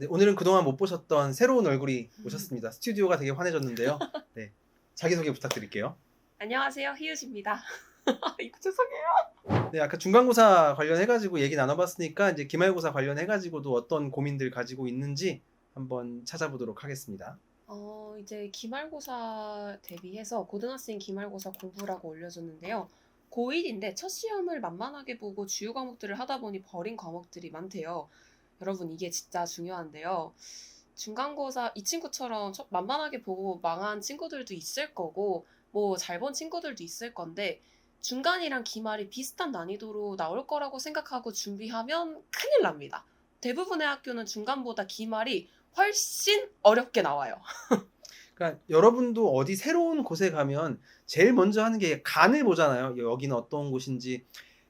네, 오늘은 그동안 못 보셨던 새로운 얼굴이 오셨습니다. 스튜디오가 되게 환해졌는데요. 네, 자기소개 부탁드릴게요. 안녕하세요, 희유지입니다. 이거 죄송해요. 네, 아까 중간고사 관련해가지고 얘기 나눠봤으니까 이제 기말고사 관련해가지고도 어떤 고민들 가지고 있는지 한번 찾아보도록 하겠습니다. 어, 이제 기말고사 대비해서 고등학생 기말고사 공부라고 올려줬는데요. 고1인데 첫 시험을 만만하게 보고 주요 과목들을 하다 보니 버린 과목들이 많대요. 여러분, 이게 진짜 중요한데요. 중간고사 이 친구처럼 첫- 만만하게 보고 망한 친구들도 있을 거고, 뭐 잘 본 친구들도 있을 건데, 중간이랑 기말이 비슷한 난이도로 나올 거라고 생각하고 준비하면 큰일 납니다. 대부분의 학교는 중간보다 기말이 훨씬 어렵게 나와요. 그러니까 여러분도 어디 새로운 곳에 가면 제일 먼저 하는 게 간을 보잖아요. 여기는 어떤 곳인지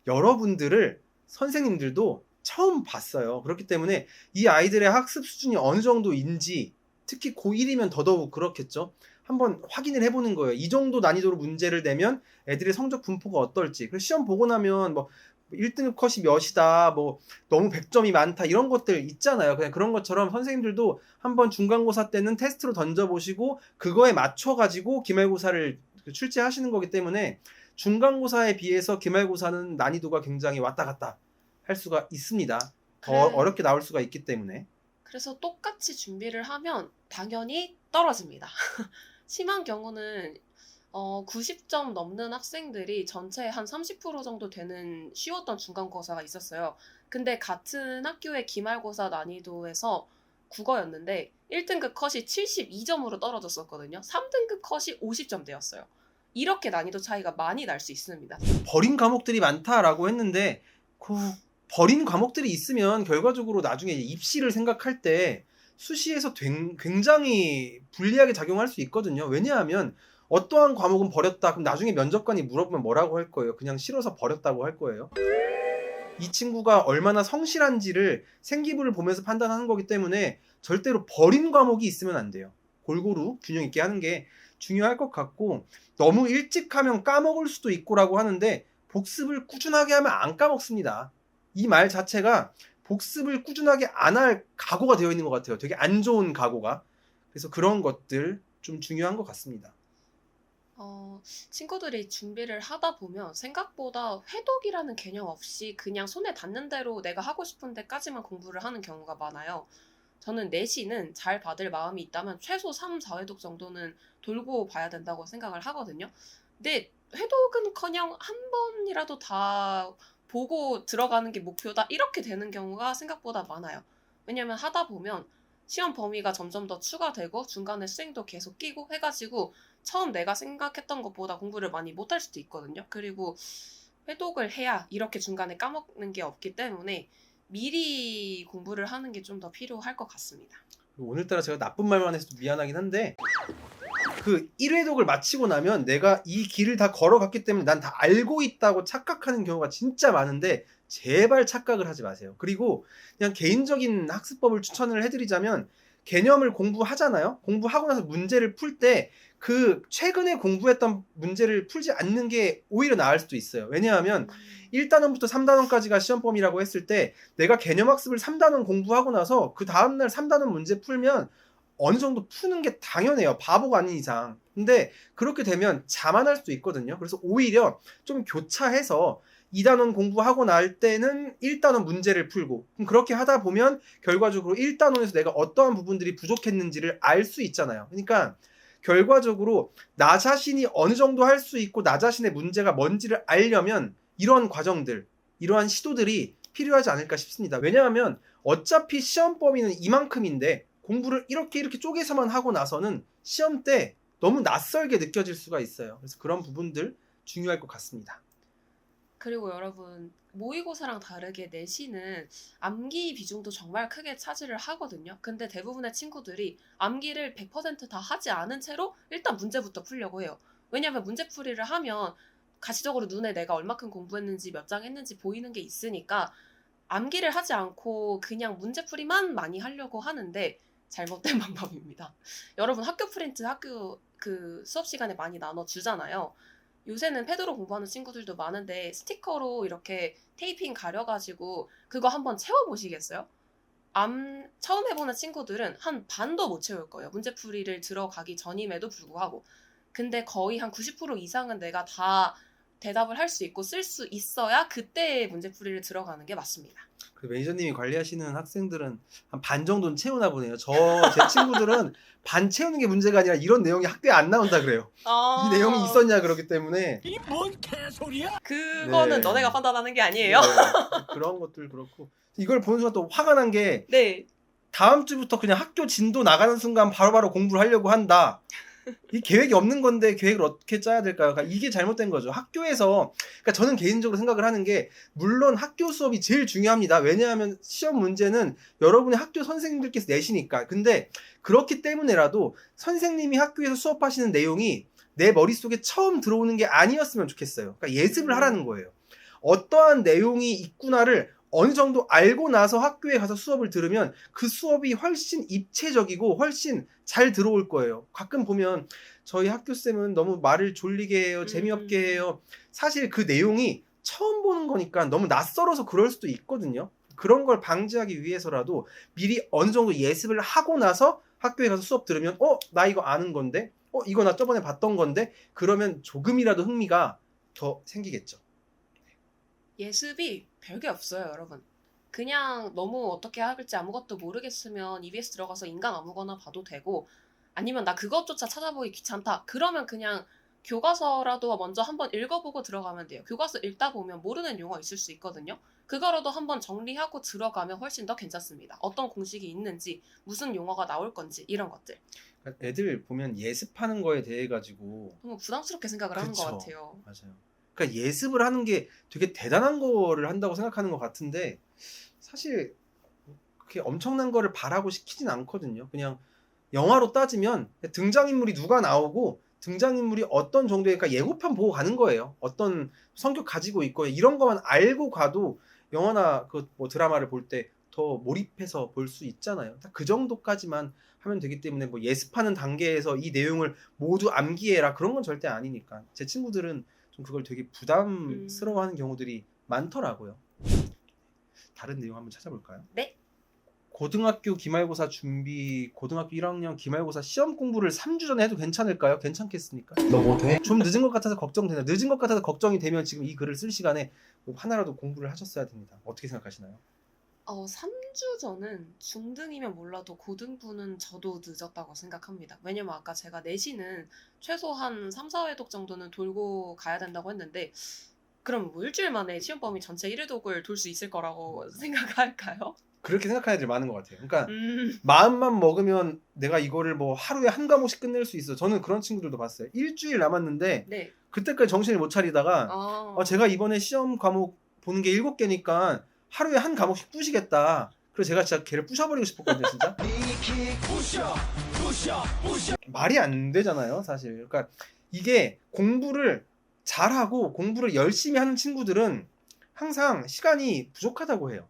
여러분들을 선생님들도 처음 봤어요. 그렇기 때문에 이 아이들의 학습 수준이 어느 정도인지 특히 고1이면 더더욱 그렇겠죠. 한번 확인을 해보는 거예요. 이 정도 난이도로 문제를 내면 애들의 성적 분포가 어떨지. 그래서 시험 보고 나면 뭐 1등급 컷이 몇이다, 뭐 너무 100점이 많다 이런 것들 있잖아요. 그냥 그런 것처럼 선생님들도 한번 중간고사 때는 테스트로 던져보시고 그거에 맞춰가지고 기말고사를 출제하시는 거기 때문에 중간고사에 비해서 기말고사는 난이도가 굉장히 왔다 갔다 할 수가 있습니다. 더 그래. 어렵게 나올 수가 있기 때문에. 그래서 똑같이 준비를 하면 당연히 떨어집니다. 심한 경우는 어, 90점 넘는 학생들이 전체의 한 30% 정도 되는 쉬웠던 중간고사가 있었어요. 근데 같은 학교의 기말고사 난이도에서 국어였는데 1등급 컷이 72점으로 떨어졌었거든요. 3등급 컷이 50점 되었어요. 이렇게 난이도 차이가 많이 날 수 있습니다. 버린 과목들이 많다라고 했는데 그 버린 과목들이 있으면 결과적으로 나중에 입시를 생각할 때 수시에서 된- 굉장히 불리하게 작용할 수 있거든요. 왜냐하면 어떠한 과목은 버렸다. 그럼 나중에 면접관이 물어보면 뭐라고 할 거예요? 그냥 싫어서 버렸다고 할 거예요. 이 친구가 얼마나 성실한지를 생기부를 보면서 판단하는 거기 때문에 절대로 버린 과목이 있으면 안 돼요. 골고루 균형 있게 하는 게 중요할 것 같고 너무 일찍 하면 까먹을 수도 있고라고 하는데 복습을 꾸준하게 하면 안 까먹습니다. 이 말 자체가 복습을 꾸준하게 안 할 각오가 되어 있는 것 같아요. 되게 안 좋은 각오가. 그래서 그런 것들 좀 중요한 것 같습니다. 어, 친구들이 준비를 하다 보면 생각보다 회독이라는 개념 없이 그냥 손에 닿는 대로 내가 하고 싶은 데까지만 공부를 하는 경우가 많아요. 저는 내신은 잘 받을 마음이 있다면 최소 3, 4회독 정도는 돌고 봐야 된다고 생각을 하거든요. 근데 회독은 커녕 한 번이라도 다 보고 들어가는 게 목표다. 이렇게 되는 경우가 생각보다 많아요. 왜냐면 하다 보면 시험 범위가 점점 더 추가되고 중간에 수행도 계속 끼고 해가지고 처음 내가 생각했던 것보다 공부를 많이 못할 수도 있거든요. 그리고 회독을 해야 이렇게 중간에 까먹는 게 없기 때문에 미리 공부를 하는 게 좀 더 필요할 것 같습니다. 오늘따라 제가 나쁜 말만 해서 미안하긴 한데 그 1회독을 마치고 나면 내가 이 길을 다 걸어갔기 때문에 난 다 알고 있다고 착각하는 경우가 진짜 많은데 제발 착각을 하지 마세요. 그리고 그냥 개인적인 학습법을 추천을 해드리자면 개념을 공부하잖아요. 공부하고 나서 문제를 풀 때 그 최근에 공부했던 문제를 풀지 않는 게 오히려 나을 수도 있어요. 왜냐하면 1단원부터 3단원까지가 시험 범위라고 했을 때 내가 개념 학습을 3단원 공부하고 나서 그 다음날 3단원 문제 풀면 어느 정도 푸는 게 당연해요. 바보가 아닌 이상. 근데 그렇게 되면 자만할 수도 있거든요. 그래서 오히려 좀 교차해서 2단원 공부하고 날 때는 1단원 문제를 풀고 그렇게 하다 보면 결과적으로 1단원에서 내가 어떠한 부분들이 부족했는지를 알 수 있잖아요. 그러니까 결과적으로 나 자신이 어느 정도 할 수 있고 나 자신의 문제가 뭔지를 알려면 이런 과정들, 이러한 시도들이 필요하지 않을까 싶습니다. 왜냐하면 어차피 시험 범위는 이만큼인데 공부를 이렇게 이렇게 쪼개서만 하고 나서는 시험 때 너무 낯설게 느껴질 수가 있어요. 그래서 그런 부분들 중요할 것 같습니다. 그리고 여러분 모의고사랑 다르게 내신은 암기 비중도 정말 크게 차지를 하거든요. 근데 대부분의 친구들이 암기를 100%다 하지 않은 채로 일단 문제부터 풀려고 해요. 왜냐하면 문제 풀이를 하면 가시적으로 눈에 내가 얼마큼 공부했는지 몇 장 했는지 보이는 게 있으니까 암기를 하지 않고 그냥 문제 풀이만 많이 하려고 하는데 잘못된 방법입니다. 여러분 학교 프린트 학교 그 수업 시간에 많이 나눠 주잖아요. 요새는 패드로 공부하는 친구들도 많은데 스티커로 이렇게 테이핑 가려가지고 그거 한번 채워보시겠어요? 암 처음 해보는 친구들은 한 반도 못 채울 거예요. 문제풀이를 들어가기 전임에도 불구하고. 근데 거의 한 90% 이상은 내가 다 대답을 할 수 있고 쓸 수 있어야 그때 문제풀이를 들어가는 게 맞습니다. 그 매니저님이 관리하시는 학생들은 한 반 정도는 채우나 보네요. 저 제 친구들은 반 채우는 게 문제가 아니라 이런 내용이 학교에 안 나온다 그래요. 이 내용이 있었냐 그렇기 때문에 이 뭔 개소리야? 그거는 네. 너네가 판단하는 게 아니에요. 네, 그런 것들 그렇고 이걸 보는 순간 또 화가 난 게 네. 다음 주부터 그냥 학교 진도 나가는 순간 바로바로 공부를 하려고 한다. 이 계획이 없는 건데 계획을 어떻게 짜야 될까요? 그러니까 이게 잘못된 거죠. 학교에서 그러니까 저는 개인적으로 생각을 하는 게 물론 학교 수업이 제일 중요합니다. 왜냐하면 시험 문제는 여러분의 학교 선생님들께서 내시니까. 근데 그렇기 때문에라도 선생님이 학교에서 수업하시는 내용이 내 머릿속에 처음 들어오는 게 아니었으면 좋겠어요. 그러니까 예습을 하라는 거예요. 어떠한 내용이 있구나를 어느 정도 알고 나서 학교에 가서 수업을 들으면 그 수업이 훨씬 입체적이고 훨씬 잘 들어올 거예요. 가끔 보면 저희 학교 쌤은 너무 말을 졸리게 해요, 재미없게 음. 해요. 사실 그 내용이 처음 보는 거니까 너무 낯설어서 그럴 수도 있거든요. 그런 걸 방지하기 위해서라도 미리 어느 정도 예습을 하고 나서 학교에 가서 수업 들으면 어, 나 이거 아는 건데? 어, 이거 나 저번에 봤던 건데? 그러면 조금이라도 흥미가 더 생기겠죠. 예습이 별게 없어요, 여러분. 그냥 너무 어떻게 할지 아무것도 모르겠으면 EBS 들어가서 인강 아무거나 봐도 되고 아니면 나 그것조차 찾아보기 귀찮다. 그러면 그냥 교과서라도 먼저 한번 읽어보고 들어가면 돼요. 교과서 읽다 보면 모르는 용어 있을 수 있거든요. 그거라도 한번 정리하고 들어가면 훨씬 더 괜찮습니다. 어떤 공식이 있는지, 무슨 용어가 나올 건지 이런 것들. 애들 보면 예습하는 거에 대해 가지고 너무 부담스럽게 생각을 하는 것 그쵸. 같아요. 맞아요. 그러니까 예습을 하는 게 되게 대단한 거를 한다고 생각하는 것 같은데 사실 그렇게 엄청난 거를 바라고 시키진 않거든요. 그냥 영화로 따지면 등장인물이 누가 나오고 등장인물이 어떤 정도의 그러니까 예고편 보고 가는 거예요. 어떤 성격 가지고 있고 이런 것만 알고 가도 영화나 그 뭐 드라마를 볼 때 더 몰입해서 볼 수 있잖아요. 딱 그 정도까지만 하면 되기 때문에 뭐 예습하는 단계에서 이 내용을 모두 암기해라 그런 건 절대 아니니까 제 친구들은 좀 그걸 되게 부담스러워하는 경우들이 많더라고요. 다른 내용 한번 찾아볼까요? 네. 고등학교 기말고사 준비, 고등학교 1학년 기말고사 시험 공부를 3주 전에 해도 괜찮을까요? 괜찮겠습니까? 너 못해? 좀 늦은 것 같아서 걱정되네요. 늦은 것 같아서 걱정이 되면 지금 이 글을 쓸 시간에 뭐 하나라도 공부를 하셨어야 됩니다. 어떻게 생각하시나요? 어, 3 주 전은 중등이면 몰라도 고등부는 저도 늦었다고 생각합니다. 왜냐면 아까 제가 내신은 최소한 3, 4회독 정도는 돌고 가야 된다고 했는데 그럼 뭐 일주일 만에 시험 범위 전체 1회독을 돌 수 있을 거라고 생각할까요? 그렇게 생각하는 애들이 많은 것 같아요. 그러니까 음, 마음만 먹으면 내가 이거를 뭐 하루에 한 과목씩 끝낼 수 있어. 저는 그런 친구들도 봤어요. 일주일 남았는데 네. 그때까지 정신을 못 차리다가 어, 어, 제가 이번에 시험 과목 보는 게 일곱 개니까 하루에 한 과목씩 부시겠다. 그래서 제가 진짜 걔를 부셔버리고 싶었거든요, 진짜. 말이 안 되잖아요, 사실. 그러니까 이게 공부를 잘하고 공부를 열심히 하는 친구들은 항상 시간이 부족하다고 해요.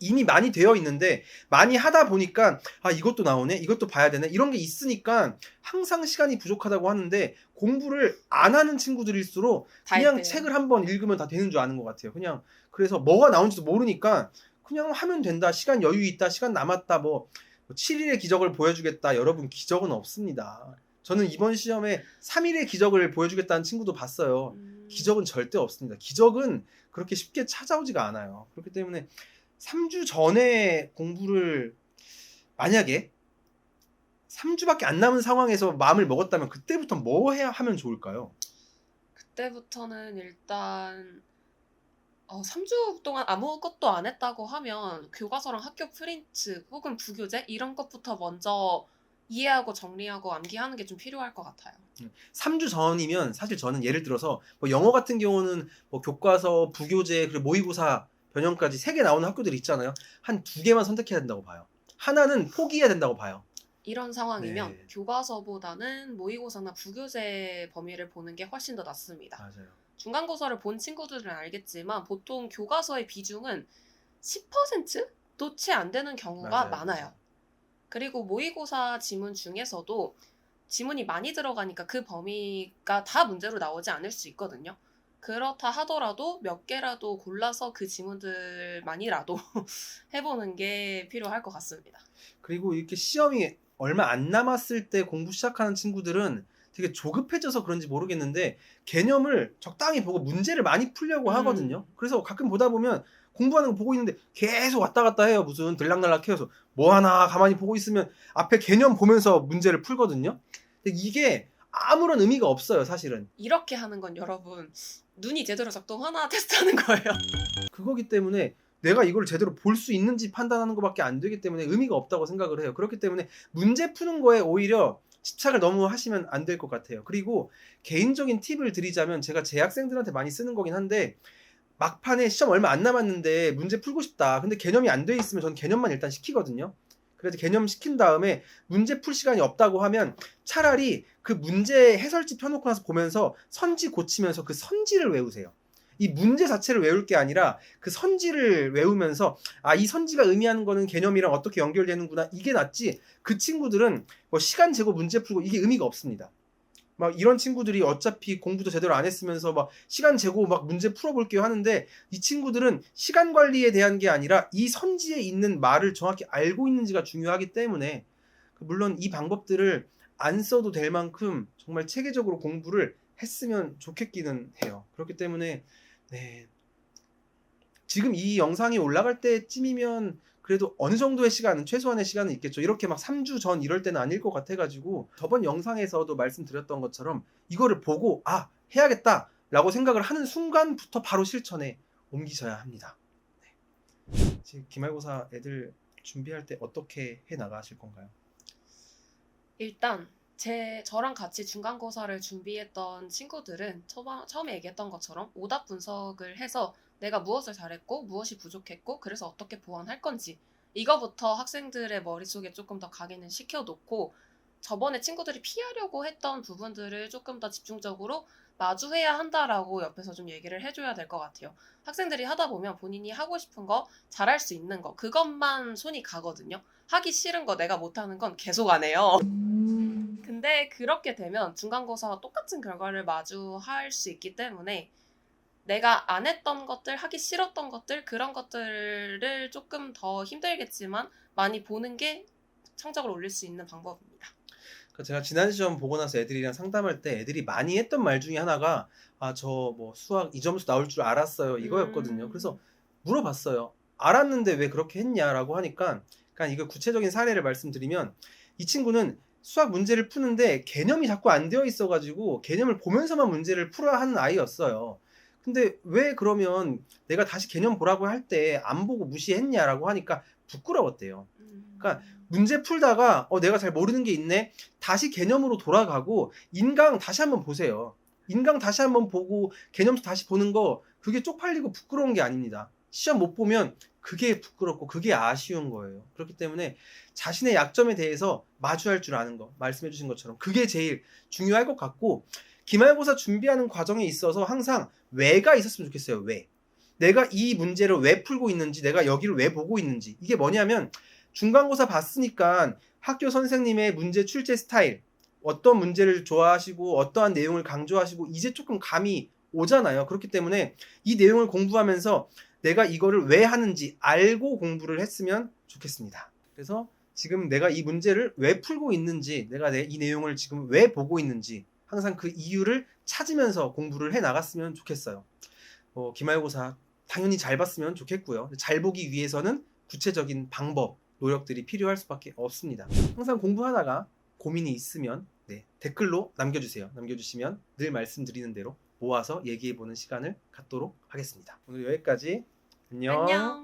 이미 많이 되어 있는데 많이 하다 보니까 아 이것도 나오네 이것도 봐야 되네 이런 게 있으니까 항상 시간이 부족하다고 하는데 공부를 안 하는 친구들일수록 다 그냥. 책을 한 번 읽으면 다 되는 줄 아는 것 같아요 그냥 그래서 뭐가 나온지도 모르니까 그냥 하면 된다. 시간 여유 있다. 시간 남았다. 뭐 7일의 기적을 보여주겠다. 여러분 기적은 없습니다. 저는 이번 시험에 3일의 기적을 보여주겠다는 친구도 봤어요. 음, 기적은 절대 없습니다. 기적은 그렇게 쉽게 찾아오지가 않아요. 그렇기 때문에 3주 전에 공부를 만약에 3주밖에 안 남은 상황에서 마음을 먹었다면 그때부터 뭐 해야 하면 좋을까요? 그때부터는 일단 어, 3주 동안 아무것도 안 했다고 하면 교과서랑 학교 프린트 혹은 부교재 이런 것부터 먼저 이해하고 정리하고 암기하는 게 좀 필요할 것 같아요. 3주 전이면 사실 저는 예를 들어서 뭐 영어 같은 경우는 뭐 교과서, 부교재, 그리고 모의고사 변형까지 3개 나오는 학교들이 있잖아요. 한 두 개만 선택해야 된다고 봐요. 하나는 포기해야 된다고 봐요. 이런 상황이면 네. 교과서보다는 모의고사나 부교재 범위를 보는 게 훨씬 더 낫습니다. 맞아요. 중간고사를 본 친구들은 알겠지만 보통 교과서의 비중은 10%도 채안 되는 경우가 맞아요. 많아요. 그리고 모의고사 지문 중에서도 지문이 많이 들어가니까 그 범위가 다 문제로 나오지 않을 수 있거든요. 그렇다 하더라도 몇 개라도 골라서 그 지문들만이라도 해보는 게 필요할 것 같습니다. 그리고 이렇게 시험이 얼마 안 남았을 때 공부 시작하는 친구들은 되게 조급해져서 그런지 모르겠는데 개념을 적당히 보고 문제를 많이 풀려고 음. 하거든요. 그래서 가끔 보다 보면 공부하는 거 보고 있는데 계속 왔다 갔다 해요. 무슨 들락날락 해서 뭐 하나 가만히 보고 있으면 앞에 개념 보면서 문제를 풀거든요. 근데 이게 아무런 의미가 없어요, 사실은. 이렇게 하는 건 여러분 눈이 제대로 작동하나 테스트하는 거예요. 그거기 때문에 내가 이걸 제대로 볼 수 있는지 판단하는 것밖에 안 되기 때문에 의미가 없다고 생각을 해요. 그렇기 때문에 문제 푸는 거에 오히려 집착을 너무 하시면 안 될 것 같아요. 그리고 개인적인 팁을 드리자면 제가 제 학생들한테 많이 쓰는 거긴 한데 막판에 시험 얼마 안 남았는데 문제 풀고 싶다. 근데 개념이 안 돼 있으면 저는 개념만 일단 시키거든요. 그래서 개념 시킨 다음에 문제 풀 시간이 없다고 하면 차라리 그 문제 해설지 펴놓고 나서 보면서 선지 고치면서 그 선지를 외우세요. 이 문제 자체를 외울 게 아니라 그 선지를 외우면서 아 이 선지가 의미하는 거는 개념이랑 어떻게 연결되는구나 이게 낫지 그 친구들은 뭐 시간 재고 문제 풀고 이게 의미가 없습니다. 막 이런 친구들이 어차피 공부도 제대로 안 했으면서 막 시간 재고 막 문제 풀어볼게요 하는데 이 친구들은 시간 관리에 대한 게 아니라 이 선지에 있는 말을 정확히 알고 있는지가 중요하기 때문에 물론 이 방법들을 안 써도 될 만큼 정말 체계적으로 공부를 했으면 좋겠기는 해요. 그렇기 때문에 네. 지금 이 영상이 올라갈 때쯤이면 그래도 어느 정도의 시간은 최소한의 시간은 있겠죠. 이렇게 막 3주 전 이럴 때는 아닐 것 같아가지고 저번 영상에서도 말씀드렸던 것처럼 이거를 보고 아 해야겠다라고 생각을 하는 순간부터 바로 실천에 옮기셔야 합니다. 네. 지금 기말고사 애들 준비할 때 어떻게 해 나가실 건가요? 일단 제 저랑 같이 중간고사를 준비했던 친구들은 처바, 처음에 얘기했던 것처럼 오답 분석을 해서 내가 무엇을 잘했고 무엇이 부족했고 그래서 어떻게 보완할 건지 이거부터 학생들의 머릿속에 조금 더 각인을 시켜놓고 저번에 친구들이 피하려고 했던 부분들을 조금 더 집중적으로 마주해야 한다라고 옆에서 좀 얘기를 해줘야 될 것 같아요. 학생들이 하다 보면 본인이 하고 싶은 거 잘할 수 있는 거 그것만 손이 가거든요. 하기 싫은 거 내가 못하는 건 계속 안 해요. 근데 그렇게 되면 중간고사와 똑같은 결과를 마주할 수 있기 때문에 내가 안 했던 것들, 하기 싫었던 것들, 그런 것들을 조금 더 힘들겠지만 많이 보는 게 성적을 올릴 수 있는 방법입니다. 그 제가 지난 시험 보고 나서 애들이랑 상담할 때 애들이 많이 했던 말 중에 하나가 아 저 뭐 수학 이 점수 나올 줄 알았어요 이거였거든요. 음. 그래서 물어봤어요. 알았는데 왜 그렇게 했냐라고 하니까 그러니까 이거 구체적인 사례를 말씀드리면 이 친구는 수학 문제를 푸는데 개념이 자꾸 안 되어 있어가지고 개념을 보면서만 문제를 풀어야 하는 아이였어요. 근데 왜 그러면 내가 다시 개념 보라고 할 때 안 보고 무시했냐라고 하니까 부끄러웠대요. 음. 그러니까 문제 풀다가 어 내가 잘 모르는 게 있네 다시 개념으로 돌아가고 인강 다시 한번 보세요 인강 다시 한번 보고 개념 다시 보는 거 그게 쪽팔리고 부끄러운 게 아닙니다 시험 못 보면 그게 부끄럽고 그게 아쉬운 거예요. 그렇기 때문에 자신의 약점에 대해서 마주할 줄 아는 거 말씀해 주신 것처럼 그게 제일 중요할 것 같고 기말고사 준비하는 과정에 있어서 항상 왜가 있었으면 좋겠어요 왜. 내가 이 문제를 왜 풀고 있는지 내가 여기를 왜 보고 있는지. 이게 뭐냐면 중간고사 봤으니까 학교 선생님의 문제 출제 스타일, 어떤 문제를 좋아하시고 어떠한 내용을 강조하시고 이제 조금 감이 오잖아요. 그렇기 때문에 이 내용을 공부하면서 내가 이거를 왜 하는지 알고 공부를 했으면 좋겠습니다. 그래서 지금 내가 이 문제를 왜 풀고 있는지, 내가 내- 이 내용을 지금 왜 보고 있는지 항상 그 이유를 찾으면서 공부를 해 나갔으면 좋겠어요. 어, 기말고사 당연히 잘 봤으면 좋겠고요. 잘 보기 위해서는 구체적인 방법, 노력들이 필요할 수밖에 없습니다. 항상 공부하다가 고민이 있으면 네, 댓글로 남겨주세요. 남겨주시면 늘 말씀드리는 대로 모아서 얘기해보는 시간을 갖도록 하겠습니다. 오늘 여기까지. 안녕. 안녕.